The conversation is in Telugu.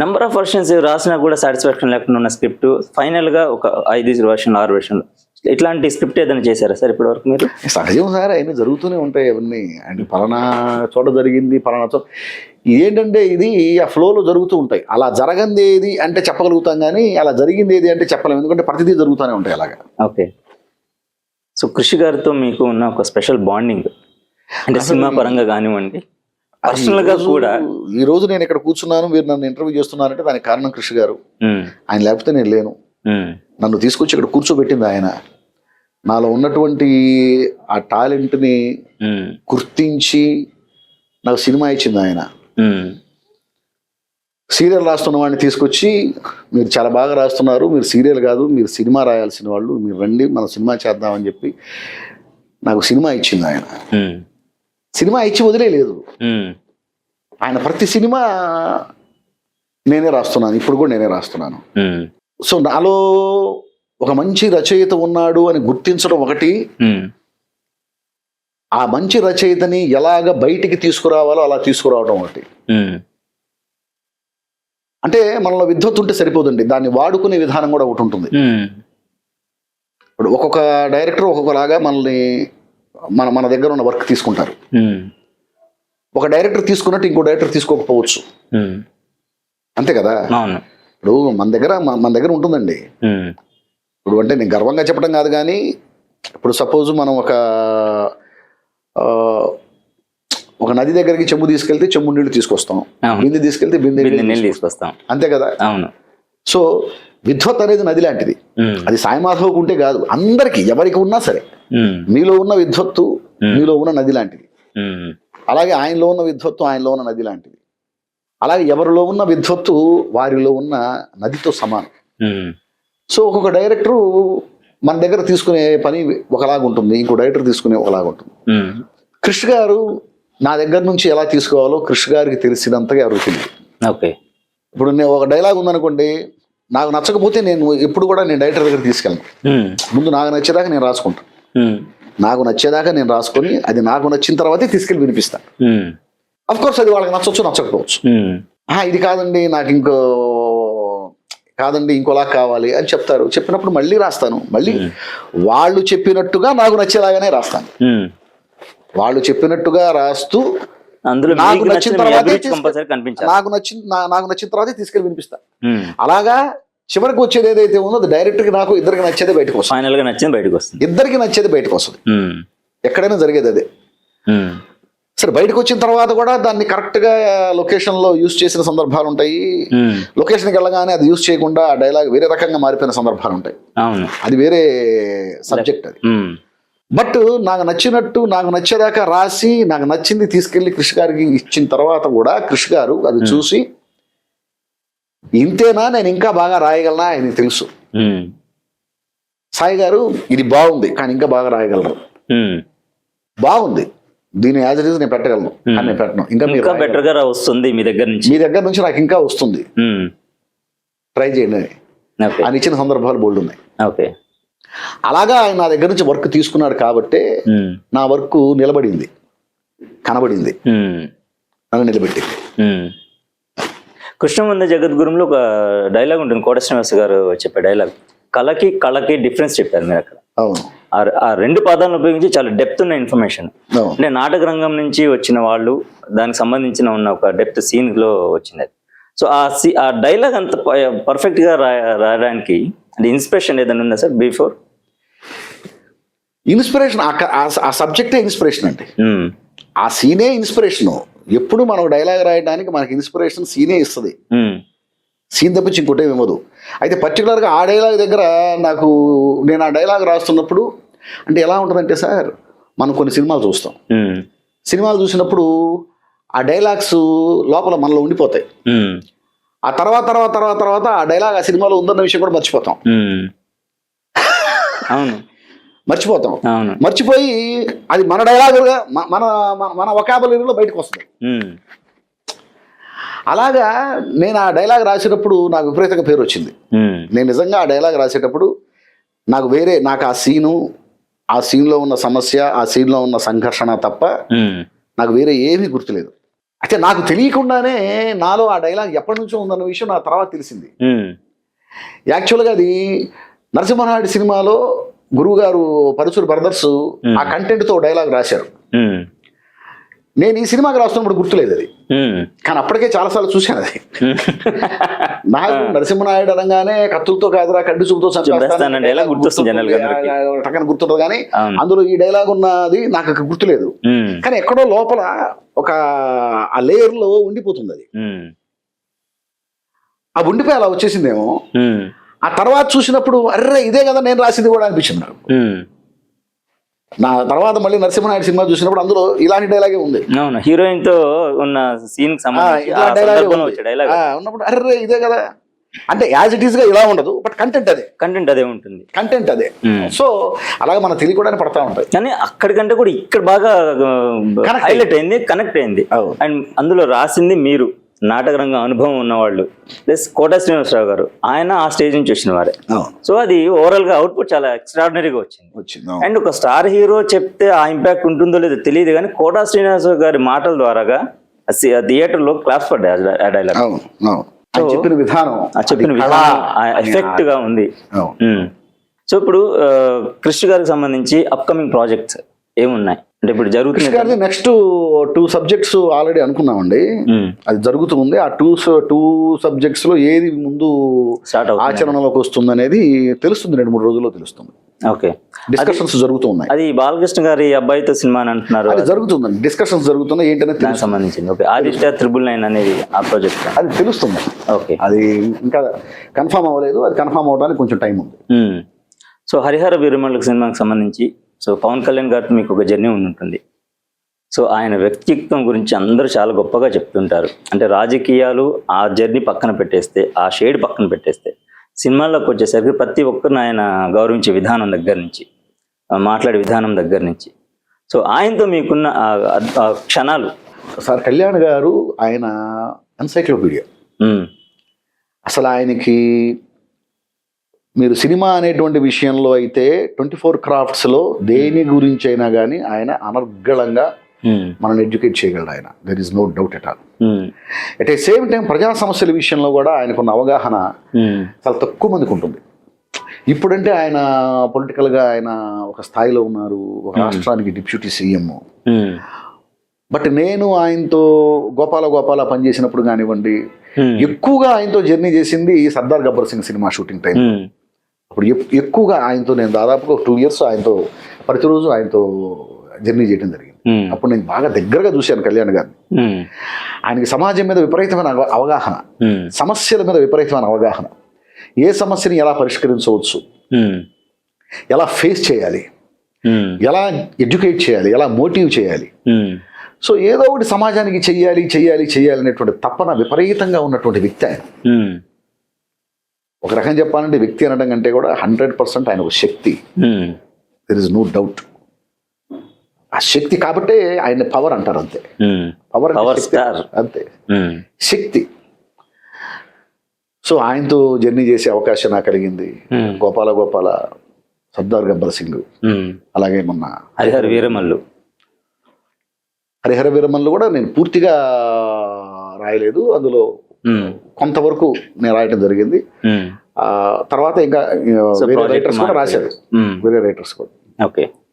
నెంబర్ ఆఫ్ వర్షన్స్ రాసినా కూడా సాటిస్ఫాక్షన్ లేకుండా ఉన్న స్క్రిప్ట్ ఫైనల్గా ఒక ఐదు వర్షన్ ఆరు వర్షన్ ఇట్లాంటి స్క్రిప్ట్ ఏదైనా చేశారా సార్ ఇప్పటి వరకు మీరు? సహజం సార్ అవన్నీ జరుగుతూనే ఉంటాయి అవన్నీ. అంటే పలానా చోట జరిగింది పలానా చోట ఏంటంటే ఇది ఆ ఫ్లోలో జరుగుతూ ఉంటాయి. అలా జరగంది ఏది అంటే చెప్పగలుగుతాం కానీ అలా జరిగింది ఏది అంటే చెప్పలేము. ఎందుకంటే ప్రతిదీ జరుగుతూనే ఉంటాయి అలాగా. ఓకే. సో కృషి గారితో మీకు ఉన్న ఒక స్పెషల్ బాండింగ్ అంటే సినిమా పరంగా కానివ్వండి. పర్సనల్గా కూడా ఈ రోజు నేను ఇక్కడ కూర్చున్నాను మీరు నన్ను ఇంటర్వ్యూ చేస్తున్నారంటే దానికి కారణం కృషి గారు. ఆయన లేకపోతే నేను లేను. నన్ను తీసుకొచ్చి ఇక్కడ కూర్చోబెట్టింది ఆయన. నాలో ఉన్నటువంటి ఆ టాలెంట్ని ఉమ్, గుర్తించి నాకు సినిమా ఇచ్చింది ఆయన. సీరియల్ రాస్తున్న వాడిని తీసుకొచ్చి మీరు చాలా బాగా రాస్తున్నారు మీరు సీరియల్ కాదు మీరు సినిమా రాయాల్సిన వాళ్ళు మీరు రండి మనం సినిమా చేద్దామని చెప్పి నాకు సినిమా ఇచ్చింది ఆయన. సినిమా ఇచ్చి వదిలేదు ఆయన ప్రతి సినిమా నేనే రాస్తున్నాను. ఇప్పుడు కూడా నేనే రాస్తున్నాను. సో నాలో ఒక మంచి రచయిత ఉన్నాడు అని గుర్తించడం ఒకటి. ఆ మంచి రచయితని ఎలాగ బయటికి తీసుకురావాలో అలా తీసుకురావడం ఒకటి. అంటే మనలో విద్వత్తు ఉంటే సరిపోదండి. దాన్ని వాడుకునే విధానం కూడా ఒకటి ఉంటుంది. ఇప్పుడు ఒక్కొక్క డైరెక్టర్ ఒక్కొక్కలాగా మనల్ని మన మన దగ్గర ఉన్న వర్క్ తీసుకుంటారు. ఒక డైరెక్టర్ తీసుకున్నట్టు ఇంకో డైరెక్టర్ తీసుకోకపోవచ్చు. అంతే కదా? ఇప్పుడు మన దగ్గర మన దగ్గర ఉంటుందండి. ఇప్పుడు అంటే నేను గర్వంగా చెప్పడం కాదు కానీ ఇప్పుడు సపోజ్ మనం ఒక ఒక నది దగ్గరికి చెంబు తీసుకెళ్తే చెంబు నీళ్ళు తీసుకొస్తాం. బిందె తీసుకెళ్తే బిందె నీళ్ళు తీసుకొస్తాం. అంతే కదా? అవును. సో విద్వత్ అనేది నది లాంటిది. అది సాయిమాధవకు ఉంటే కాదు. అందరికీ ఎవరికి ఉన్నా సరే. మీలో ఉన్న విద్వత్తు Hmm. మీలో ఉన్న నది లాంటిది. ఉమ్, అలాగే ఆయనలో ఉన్న విద్వత్తు ఆయనలో ఉన్న నది లాంటిది. అలాగే ఎవరిలో ఉన్న విద్వత్తు వారిలో ఉన్న నదితో సమానం. సో ఒక్కొక్క డైరెక్టరు మన దగ్గర తీసుకునే పని ఒకలాగా ఉంటుంది ఇంకో డైరెక్టర్ తీసుకునే ఒకలాగా ఉంటుంది. ఉమ్, కృష్ గారు నా దగ్గర నుంచి ఎలా తీసుకోవాలో కృష్ గారికి తెలిసినంతగా ఎవరికి తెలియదు. ఓకే ఇప్పుడు నేను ఒక డైలాగ్ ఉందనుకోండి నాకు నచ్చకపోతే నేను ఎప్పుడు కూడా నేను డైరెక్టర్ దగ్గర తీసుకెళ్ళను. ముందు నాకు నచ్చేదాకా నేను రాసుకుంటాను. నాకు నచ్చేదాకా నేను రాసుకొని అది నాకు నచ్చిన తర్వాతే తీసుకెళ్ళి వినిపిస్తాను అఫ్ కోర్స్ అది వాళ్ళకి నచ్చవచ్చు నచ్చకపోవచ్చు. "ఆ, ఇది కాదండి నాకు ఇంకో కాదండి ఇంకోలా కావాలి అని చెప్తారు. చెప్పినప్పుడు మళ్ళీ రాస్తాను. మళ్ళీ వాళ్ళు చెప్పినట్టుగా నాకు నచ్చేలాగానే రాస్తాను. వాళ్ళు చెప్పినట్టుగా రాస్తూ అందులో నాకు నచ్చిన తర్వాతే నాకు నచ్చిన నాకు నచ్చిన తర్వాతే తీసుకెళ్ళి వినిపిస్తా. ఉమ్. అలాగా చివరికి వచ్చేది ఏదైతే ఉందో అది డైరెక్టర్కి నాకు ఇద్దరికి నచ్చేదే బయటకు వస్తుంది. ఫైనల్గా నచ్చింది బయటకు వస్తుంది. ఇద్దరికి నచ్చేది బయటకు వస్తుంది. ఉమ్, ఎక్కడైనా జరిగేది అదే. ఉమ్, సరే బయటకు వచ్చిన తర్వాత కూడా దాన్ని కరెక్ట్గా లొకేషన్లో యూస్ చేసిన సందర్భాలు ఉంటాయి. లొకేషన్కి వెళ్ళగానే అది యూస్ చేయకుండా ఆ డైలాగ్ వేరే రకంగా మారిపోయిన సందర్భాలు ఉంటాయి. అది వేరే సబ్జెక్ట్ అది. బట్ నాకు నచ్చినట్టు నాకు నచ్చేదాకా రాసి నాకు నచ్చింది తీసుకెళ్ళి కృషి గారికి ఇచ్చిన తర్వాత కూడా కృషి గారు అది చూసి ఇంతేనా? నేను ఇంకా బాగా రాయగలనా? ఆయనకి తెలుసు. సాయి గారు ఇది బాగుంది కానీ ఇంకా బాగా రాయగలరు. బాగుంది. దీని యాజ్ ఇట్ ఈస్ నేను పెట్టగలను. కానీ నేను పెట్టను. ఇంకా మీరు. బెటర్గా వస్తుంది మీ దగ్గర నుంచి. మీ దగ్గర నుంచి నాకు ఇంకా వస్తుంది. ట్రై చేయండి. అని ఇచ్చిన సందర్భాలు బోల్డ్ ఉన్నాయి. ఓకే. అలాగా ఆయన నా దగ్గర నుంచి వర్క్ తీసుకున్నాడు కాబట్టే నా వర్క్ నిలబడింది. కనబడింది. నన్ను నిలబెట్టింది. కృష్ణమంద జగద్గురులో ఒక డైలాగ్ ఉంటుంది. కోట శ్రీనివాస్ గారు చెప్పే డైలాగ్ కళకి కళకి డిఫరెన్స్ చెప్పారు మీరు అక్కడ. ఆ- రెండు పదాలను ఉపయోగించి చాలా డెప్త్ ఉన్న ఇన్ఫర్మేషన్ అంటే నాటక రంగం నుంచి వచ్చిన వాళ్ళు దానికి సంబంధించిన ఉన్న ఒక డెప్త్ సీన్లో వచ్చింది సో ఆ సీ ఆ డైలాగ్ అంత పర్ఫెక్ట్గా రాయడానికి అంటే ఇన్స్పిరేషన్ ఏదైనా ఉందా సార్ బిఫోర్ ఇన్స్పిరేషన్ ఆ- సబ్జెక్టే ఇన్స్పిరేషన్ అండి. ఆ సీనే ఇన్స్పిరేషన్ ఎప్పుడు మనం డైలాగ్ రాయడానికి మనకి ఇన్స్పిరేషన్ సీనే ఇస్తుంది. సీన్ తప్పించి ఇంకోటే ఇవ్వదు. అయితే పర్టికులర్గా ఆ డైలాగ్ దగ్గర నాకు నేను ఆ డైలాగ్ రాస్తున్నప్పుడు అంటే ఎలా ఉంటుందంటే సార్ మనం కొన్ని సినిమాలు చూస్తాం. సినిమాలు చూసినప్పుడు ఆ డైలాగ్స్ లోపల మనలో ఉండిపోతాయి. ఆ తర్వాత తర్వాత తర్వాత తర్వాత ఆ డైలాగ్ ఆ సినిమాలో ఉందన్న విషయం కూడా మర్చిపోతాం. అవును. మర్చిపోతాం. మర్చిపోయి అది మన డైలాగుగా మ- మన మన- మన వకాబులరీలో బయటకు వస్తుంది. అలాగా నేను ఆ డైలాగ్ రాసేటప్పుడు నాకు విపరీతంగా పేరు వచ్చింది. నేను నిజంగా ఆ డైలాగ్ రాసేటప్పుడు నాకు వేరే నాకు ఆ సీను ఆ సీన్లో ఉన్న సమస్య ఆ సీన్లో ఉన్న సంఘర్షణ తప్ప నాకు వేరే ఏమీ గుర్తులేదు. అయితే నాకు తెలియకుండానే నాలో ఆ డైలాగ్ ఎప్పటి నుంచో ఉందన్న విషయం నా తర్వాత తెలిసింది. యాక్చువల్గా అది నరసింహనాయుడు సినిమాలో గురువుగారు పరుచూరు బ్రదర్స్ ఆ కంటెంట్తో డైలాగ్ రాశారు. నేను ఈ సినిమాకి రాస్తున్నప్పుడు గుర్తులేదు అది. కానీ అప్పటికే చాలాసార్లు చూశాను అది. నాకు నరసింహనాయుడు అనగానే కత్తులతో కాదురా కంటి చూపుతో. టక్కన గుర్తుంటుంది కానీ. అందులో ఈ డైలాగ్ ఉన్నది నాకు గుర్తులేదు. కానీ ఎక్కడో లోపల ఒక ఆ లేయర్లో ఉండిపోతుంది అది. ఆ ఉండిపోయి అలా వచ్చేసిందేమో. ఆ తర్వాత చూసినప్పుడు అర్రే ఇదే కదా నేను రాసింది కూడా అనిపించింది నాకు. నా తర్వాత మళ్ళీ నరసింహనాయుడు సినిమా చూసినప్పుడు అందులో ఇలాంటి డైలాగే ఉంది. అవును హీరోయిన్తో ఉన్న సీన్ ఉన్నప్పుడు అర్రే ఇదే కదా. అంటే యాజ్ ఇట్ ఈస్గా ఇలా ఉండదు బట్ కంటెంట్ అదే. కంటెంట్ అదే ఉంటుంది. కంటెంట్ అదే. సో అలాగే మనకు తెలియకుండానే పడతా ఉంటాయి. కానీ అక్కడికంటే కూడా ఇక్కడ బాగా హైలైట్ అయింది కనెక్ట్ అయింది. అండ్ అందులో రాసింది మీరు. నాటక రంగం అనుభవం ఉన్నవాళ్ళు. ప్లస్ కోట శ్రీనివాసరావు గారు ఆయన ఆ స్టేజ్ నుంచి వచ్చిన వారే. సో అది ఓవరాల్గా అవుట్పుట్ చాలా ఎక్స్ట్రాడినరీగా వచ్చింది. వచ్చింది. అండ్ ఒక స్టార్ హీరో చెప్తే ఆ ఇంపాక్ట్ ఉంటుందో లేదో తెలియదు కానీ కోటా శ్రీనివాసరావు గారి మాటల ద్వారాగా థియేటర్లో క్లాస్ పడ్డాయి ఆ డైలాగ్ చెప్పిన విధానం చెప్పిన విధానం ఎఫెక్ట్గా ఉంది. సో ఇప్పుడు ఆ, కృష్ణ గారికి సంబంధించి అప్కమింగ్ ప్రాజెక్ట్స్ ఏమున్నాయి? అంటే ఇప్పుడు జరుగుతుంది నెక్స్ట్ టూ సబ్జెక్ట్స్ ఆల్రెడీ అనుకున్నామండి. ఉమ్. అది జరుగుతుంది. ఆ టూ టూ సబ్జెక్ట్స్లో ఏది ముందు స్టార్ట్ ఆచరణలోకి వస్తుంది అనేది తెలుస్తుంది రెండు మూడు రోజుల్లో తెలుస్తుంది. ఓకే డిస్కషన్స్ జరుగుతూ ఉన్నాయి. అది బాలకృష్ణ గారి అబ్బాయితో సినిమా అని అంటున్నారు. అది జరుగుతుందండి. డిస్కషన్స్ జరుగుతున్నాయి ఏంటనేది దానికి సంబంధించింది. ఓకే ఆదిత్య త్రిబుల్ నైన్ అనేది ఆ ప్రాజెక్ట్ అది తెలుస్తుంది. ఓకే అది ఇంకా కన్ఫామ్ అవ్వలేదు. అది కన్ఫామ్ అవడానికి కొంచెం టైం ఉంది. సో హరిహర వీరమల్లిక సినిమాకి సంబంధించి సో పవన్ కళ్యాణ్ గారితో మీకు ఒక జర్నీ ఉంటుంది సో ఆయన వ్యక్తిత్వం గురించి అందరూ చాలా గొప్పగా చెప్తుంటారు. అంటే రాజకీయాలు ఆ జర్నీ పక్కన పెట్టేస్తే ఆ షేడ్ పక్కన పెట్టేస్తే సినిమాల్లోకి వచ్చేసరికి ప్రతి ఒక్కరిని ఆయన గౌరవించే విధానం దగ్గర నుంచి మాట్లాడే విధానం దగ్గర నుంచి. సో ఆయనతో మీకున్న క్షణాలు. సార్ కళ్యాణ్ గారు ఆయన ఎన్సైక్లోపీడియా. అసలు ఆయనకి మీరు సినిమా అనేటువంటి విషయంలో అయితే ట్వంటీ ఫోర్ క్రాఫ్ట్స్లో దేని గురించి అయినా కానీ ఆయన అనర్గళంగా ఉమ్, మనల్ని ఎడ్యుకేట్ చేయగలడు ఆయన. There is no doubt at all at a same time ప్రజా సమస్యల విషయంలో కూడా ఆయనకున్న అవగాహన ఉమ్, చాలా తక్కువ మందికి ఉంటుంది. ఇప్పుడంటే ఆయన పొలిటికల్గా ఆయన ఒక స్థాయిలో ఉన్నారు ఒక రాష్ట్రానికి డిప్యూటీ సీఎం. బట్ నేను ఆయనతో గోపాల గోపాల పనిచేసినప్పుడు కానివ్వండి ఎక్కువగా ఆయనతో జర్నీ చేసింది Sardar Gabbar Singh cinema shooting time అప్పుడు ఎక్- ఎక్కువగా ఆయనతో నేను దాదాపుగా టూ ఇయర్స్ ఆయనతో ప్రతిరోజు ఆయనతో జర్నీ చేయడం జరిగింది. అప్పుడు నేను బాగా దగ్గరగా చూశాను కళ్యాణ్ గారిని. ఆయనకి సమాజం మీద విపరీతమైన అవ- అవగాహన సమస్యల మీద విపరీతమైన అవగాహన. ఏ సమస్యని ఎలా పరిష్కరించవచ్చు? ఎలా ఫేస్ చేయాలి? ఎలా ఎడ్యుకేట్ చేయాలి? ఎలా మోటివ్ చేయాలి? సో ఏదో ఒకటి సమాజానికి చెయ్యాలి చెయ్యాలి చెయ్యాలి అనేటువంటి తపన విపరీతంగా ఉన్నటువంటి వ్యక్తి ఆయన. ఒక రకం చెప్పాలంటే వ్యక్తి అనడం కంటే కూడా హండ్రెడ్ పర్సెంట్ ఆయన ఒక శక్తి. దెర్ ఇస్ నో డౌట్ ఆ శక్తి కాబట్టే ఆయన పవర్ అంటారు అంతే. పవర్ శక్తి star. అంతే. ఉమ్, శక్తి. సో ఆయనతో జర్నీ చేసే అవకాశం నాకు కలిగింది. ఉమ్, గోపాల గోపాల సర్దార్ గబ్బర్ సింగ్. అలాగే మొన్న హరిహర వీరమల్లు. హరిహర వీరమల్లు కూడా నేను పూర్తిగా రాయలేదు. అందులో కొంతవరకు నేను రాయటం జరిగింది. ఆ తర్వాత ఇంకా వేరే రైటర్స్ కూడా. రాశారు. ఉమ్, వేరే రైటర్స్ కూడా. ఓకే